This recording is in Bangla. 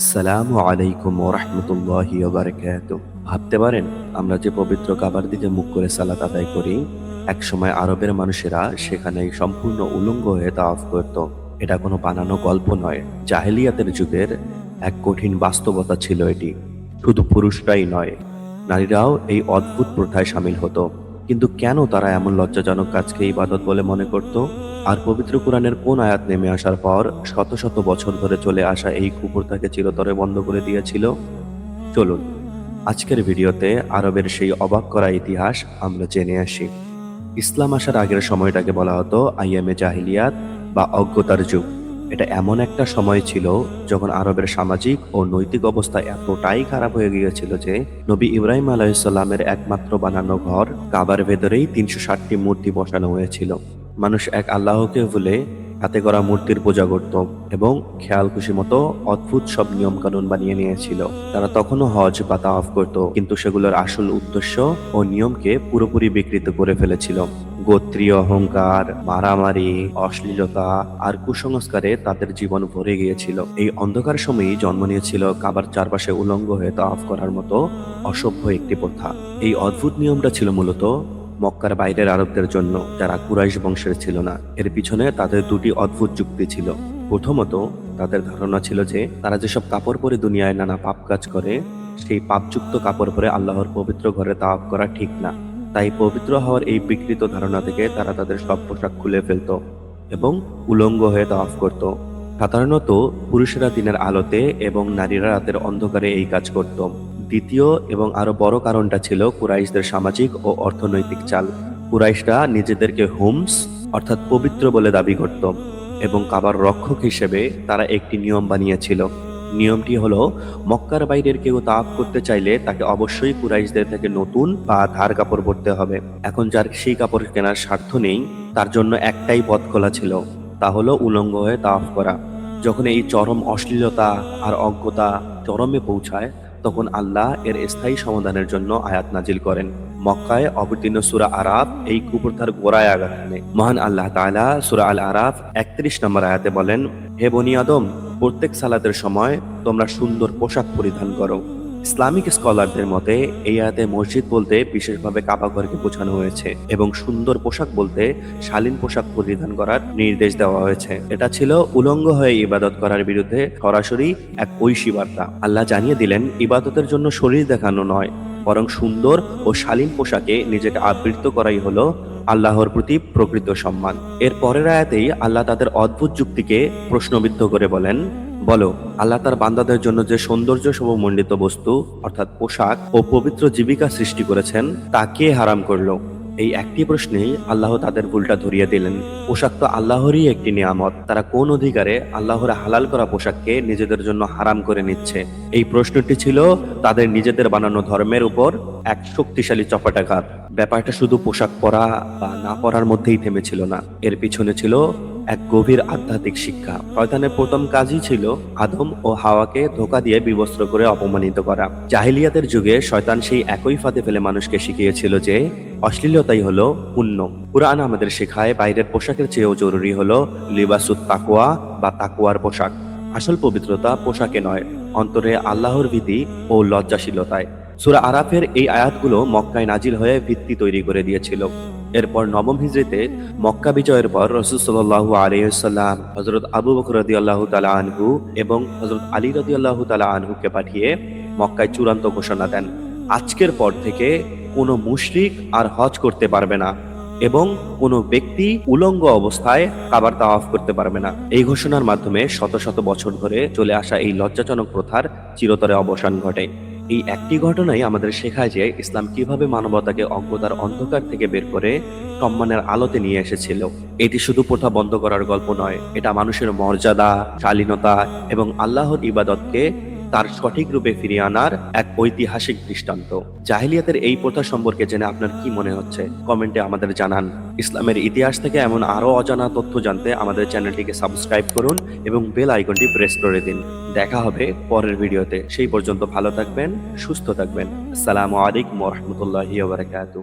আসসালামু আলাইকুম ওরহমতুল্লাহি বারাকাত। ভাবতে পারেন, আমরা যে পবিত্র কাবার দিকে মুখ করে সালাত আদায় করি, একসময় আরবের মানুষেরা সেখানে সম্পূর্ণ উলঙ্গ হয়ে তাওয়াফ করত। এটা কোনো বানানো গল্প নয়। জাহেলিয়াতের যুগের এক কঠিন বাস্তবতা ছিল এটি। শুধু পুরুষরাই নয়, নারীরাও এই অদ্ভুত প্রথায় সামিল হতো। কিন্তু কেন তারা এমন লজ্জাজনক কাজকে ইবাদত বলে মনে করত? আর পবিত্র কোরআনের কোন আয়াত নেমে আসার পর শত শত বছর ধরে চলে আসা এই কুকুরটাকে চিরতরে বন্ধ করে দিয়েছিল? চলুন, আজকের ভিডিওতে আরবের সেই অবাক করা ইতিহাস আমরা জেনে আসি। ইসলাম আসার আগের সময়টাকে বলা হতো আইএমএ জাহিলিয়াত বা অজ্ঞতার যুগ। এটা এমন একটা সময় ছিল যখন আরবের সামাজিক ও নৈতিক অবস্থা এতটাই খারাপ হয়ে গিয়েছিল যে নবী ইব্রাহিম আলাইসাল্লামের একমাত্র বানানো ঘর কাবার ভেতরেই তিনশো ষাটটি মূর্তি বসানো হয়েছিল। মানুষ এক আল্লাহকে ভুলে হাতে করা মূর্তির পূজা করত এবং খেয়াল খুশি মতো অদ্ভুত সব নিয়ম কানুন বানিয়ে নিয়েছিল। তারা তখনও হজ বা তাওয়াফ করত, কিন্তু সেগুলোর আসল উদ্দেশ্য ও নিয়মকে পুরোপুরি বিকৃত করে ফেলেছিল। গোত্রীয় অহংকার, মারামারি, অশ্লীলতা আর কুসংস্কারে তাদের জীবন ভরে গিয়েছিল। এই অন্ধকার সময়েই জন্ম নিয়েছিল কাবার চারপাশে উলঙ্গ হয়ে তাওয়াফ করার মতো অসভ্য একটি প্রথা। এই অদ্ভুত নিয়মটা ছিল মূলত মক্কার বাইরের আরবদের জন্য, যারা কুরাইশ বংশের ছিল না। এর পিছনে তাদের দুটি অদ্ভুত যুক্তি ছিল। প্রথমত, তাদের ধারণা ছিল যে তারা যেসব কাপড় পরে দুনিয়ায় নানা পাপ কাজ করে, সেই পাপযুক্ত কাপড় পরে আল্লাহর পবিত্র ঘরে তাওয়াফ করা ঠিক না। তাই পবিত্র হওয়ার এই বিকৃত ধারণা থেকে তারা তাদের সব পোশাক খুলে ফেলত এবং উলঙ্গ হয়ে তাওয়াফ করত। সাধারণত পুরুষেরা দিনের আলোতে এবং নারীরা রাতের অন্ধকারে এই কাজ করত। দ্বিতীয় এবং আরও বড় কারণটা ছিল কুরাইশদের সামাজিক ও অর্থনৈতিক চাল। কুরাইশরা নিজেদেরকে হোমস, অর্থাৎ পবিত্র বলে দাবি করত এবং কাবার রক্ষক হিসেবে তারা একটি নিয়ম বানিয়েছিল। নিয়মটি হলো, মক্কার বাইরের কেউ তাপ করতে চাইলে তাকে অবশ্যই কুরাইশদের থেকে নতুন বা ধার কাপড় পরতে হবে। এখন যার সেই কাপড় কেনার স্বার্থ নেই, তার জন্য একটাই পথ খোলা ছিল, তা হলো উলঙ্গ হয়ে তাওয়াফ করা। যখন এই চরম অশ্লীলতা আর অজ্ঞতা চরমে পৌঁছায়, তখন আল্লাহ এর স্থায়ী সমাধানের জন্য আয়াত নাজিল করেন। মক্কায় অবতীর্ণ সুরা আরাফ এই কুপ্রথার গোড়ায় আঘাত আনে মহান আল্লাহ তাআলা সুরা আল আরাফ একত্রিশ নম্বর আয়াতে বলেন, হে বনি আদম প্রত্যেক সালাতের সময় তোমরা সুন্দর পোশাক পরিধান করো। ইসলামিক স্কলারদের মতে, এই আয়াতে মসজিদ বলতে বিশেষভাবে কাবাঘরকে বোঝানো হয়েছে এবং সুন্দর পোশাক বলতে শালীন পোশাক পরিধান করার নির্দেশ দেওয়া হয়েছে। এটা ছিল উলঙ্গ হয়ে ইবাদত করার বিরুদ্ধে সরাসরি এক ঐশী বার্তা। আল্লাহ জানিয়ে দিলেন, ইবাদতের জন্য শরীর দেখানো নয়, বরং সুন্দর ও শালীন পোশাকে নিজেকে আবৃত করাই হলো আল্লাহর প্রতি প্রকৃত সম্মান। এর পরের আয়াতেই আল্লাহ তাদের অদ্ভুত যুক্তিকে প্রশ্নবিদ্ধ করে বলেন, বলো, আল্লাহ তার বান্দাদের জন্য যে সৌন্দর্য মণ্ডিত বস্তু, অর্থাৎ পোশাক ও পবিত্র জীবিকা সৃষ্টি করেছেন, তা কে হারাম করল? এই একটি প্রশ্নেই আল্লাহ তাদের ভুলটা ধরিয়ে দিলেন। পোশাক তো আল্লাহরই একটি নিয়ামত। তারা কোন অধিকারে আল্লাহর হালাল করা পোশাককে নিজেদের জন্য হারাম করে নিচ্ছে? এই প্রশ্নটি ছিল তাদের নিজেদের বানানো ধর্মের উপর এক শক্তিশালী চপাটাঘাত। ব্যাপারটা শুধু পোশাক পরা বা না পরার মধ্যেই থেমেছিল না। এর পিছনে ছিল এক গভীর আধ্যাত্মিক শিক্ষা। শয়তানের প্রথম কাজই ছিল আদম ও হাওয়াকে ধোকা দিয়ে বিবস্ত্র করে অপমানিত করা। জাহিলিয়াতের যুগে শয়তান সেই একই ফাঁদে ফেলে মানুষকে শিখিয়েছিল যে অশ্লীলতাই হলো পুণ্য। কুরআন আমাদের শেখায় বাইরের পোশাকের চেয়েও জরুরি হলো লিবাসুত তাকুয়া বা তাকুয়ার পোশাক। আসল পবিত্রতা পোশাকে নয়, অন্তরে আল্লাহর ভীতি ও লজ্জাশীলতায়। সুরা আরাফের এই আয়াতগুলো মক্কায় নাজিল হয়ে ভিত্তি তৈরি করে দিয়েছিল। এরপর নবম হিজড়িতে মক্কা বিজয়ের পর রসুল্লাহ আলিয়াল্লাম হজরত আবু বকর রদি আল্লাহ তালা আনহু এবং হজরত আলী রদি আল্লাহ তালা আনহুকে পাঠিয়ে মক্কায় চূড়ান্ত ঘোষণা দেন। আজকের পর থেকে কোনো মুশরিক আর হজ করতে পারবে না এবং কোনো ব্যক্তি উলঙ্গ অবস্থায় কাবার তাওয়াফ করতে পারবে না। এই ঘোষণার মাধ্যমে শত শত বছর ধরে চলে আসা এই লজ্জাজনক প্রথার চিরতরে অবসান ঘটে। এই একটি ঘটনাই আমাদের শেখায় যে ইসলাম কীভাবে মানবতাকে অজ্ঞতার অন্ধকার থেকে বের করে সম্মানের আলোতে নিয়ে এসেছিল। এটি শুধু প্রথা বন্ধ করার গল্প নয়, এটা মানুষের মর্যাদা, শালীনতা এবং আল্লাহর ইবাদতকে তার সঠিক রূপে ফিরিয়ে আনার এক ঐতিহাসিক দৃষ্টান্ত। জাহিলিয়াতের এই প্রথা সম্পর্কে জেনে আপনার কি মনে হচ্ছে? কমেন্টে আমাদের জানান। ইসলামের ইতিহাস থেকে এমন আরও অজানা তথ্য জানতে আমাদের চ্যানেলটিকে সাবস্ক্রাইব করুন এবং বেল আইকনটি প্রেস করে দিন। দেখা হবে পরের ভিডিওতে। সেই পর্যন্ত ভালো থাকবেন, সুস্থ থাকবেন। আসসালামু আলাইকুম রহমতুল্লাহি